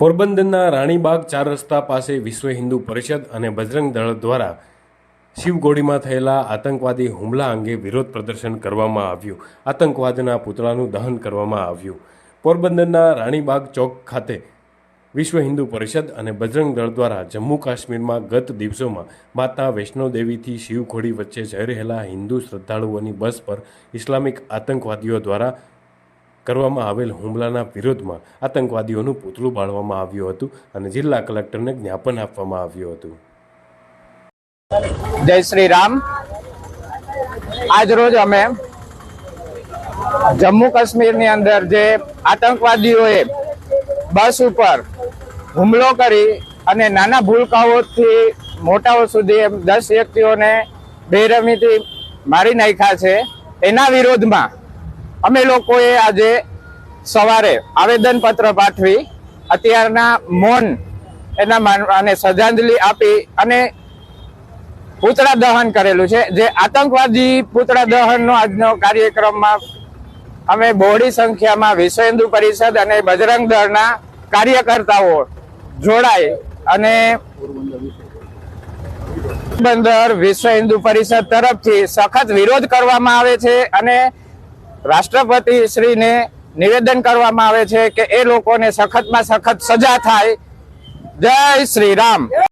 પોરબંદરના રાણીબાગ ચાર રસ્તા પાસે વિશ્વ હિન્દુ પરિષદ અને બજરંગ દળ દ્વારા શિવગોડીમાં થયેલા આતંકવાદી હુમલા અંગે વિરોધ પ્રદર્શન કરવામાં આવ્યું. આતંકવાદના પૂતળાનું દહન કરવામાં આવ્યું. પોરબંદરના રાણીબાગ ચોક ખાતે વિશ્વ હિન્દુ પરિષદ અને બજરંગ દળ દ્વારા જમ્મુ કાશ્મીરમાં ગત દિવસોમાં માતા વૈષ્ણોદેવીથી શિવખોડી વચ્ચે જઈ રહેલા હિન્દુ શ્રદ્ધાળુઓની બસ પર ઇસ્લામિક આતંકવાદીઓ દ્વારા કરવામાં આવેલ હુમલાના વિરોધમાં આતંકવાદીઓનું પૂતળું બાળવામાં આવ્યું હતું અને જિલ્લા કલેક્ટરને જ્ઞાપન આપવામાં આવ્યું હતું. જય શ્રી રામ. આજરોજ અમે જમ્મુ કાશ્મીરની અંદર જે આતંકવાદીઓએ બસ ઉપર હુમલો કરી અને નાના ભૂલકાઓથી મોટાઓ સુધી દસ વ્યક્તિઓને બેરમીથી મારી નાખ્યા છે, એના વિરોધમાં અમે લોકોએ આજે સવારે આવેદન પત્ર પાઠવી, અત્યારના મૌન એના માનવાને શ્રદ્ધાંજલિ આપી અને પૂતળા દહન કરેલું છે. જે આતંકવાદી પૂતળા દહનનો આજનો કાર્યક્રમમાં અમે બહોળી સંખ્યામાં વિશ્વ હિન્દુ પરિષદ અને બજરંગ દળના કાર્યકર્તાઓ જોડાય અને બંદર વિશ્વ હિન્દુ પરિષદ તરફથી સખત વિરોધ કરવામાં આવે છે અને રાષ્ટ્રપતિ શ્રીને નિવેદન કરવામાં આવે છે કે એ લોકોને સખતમાં સખત સજા થાય. જય શ્રી રામ.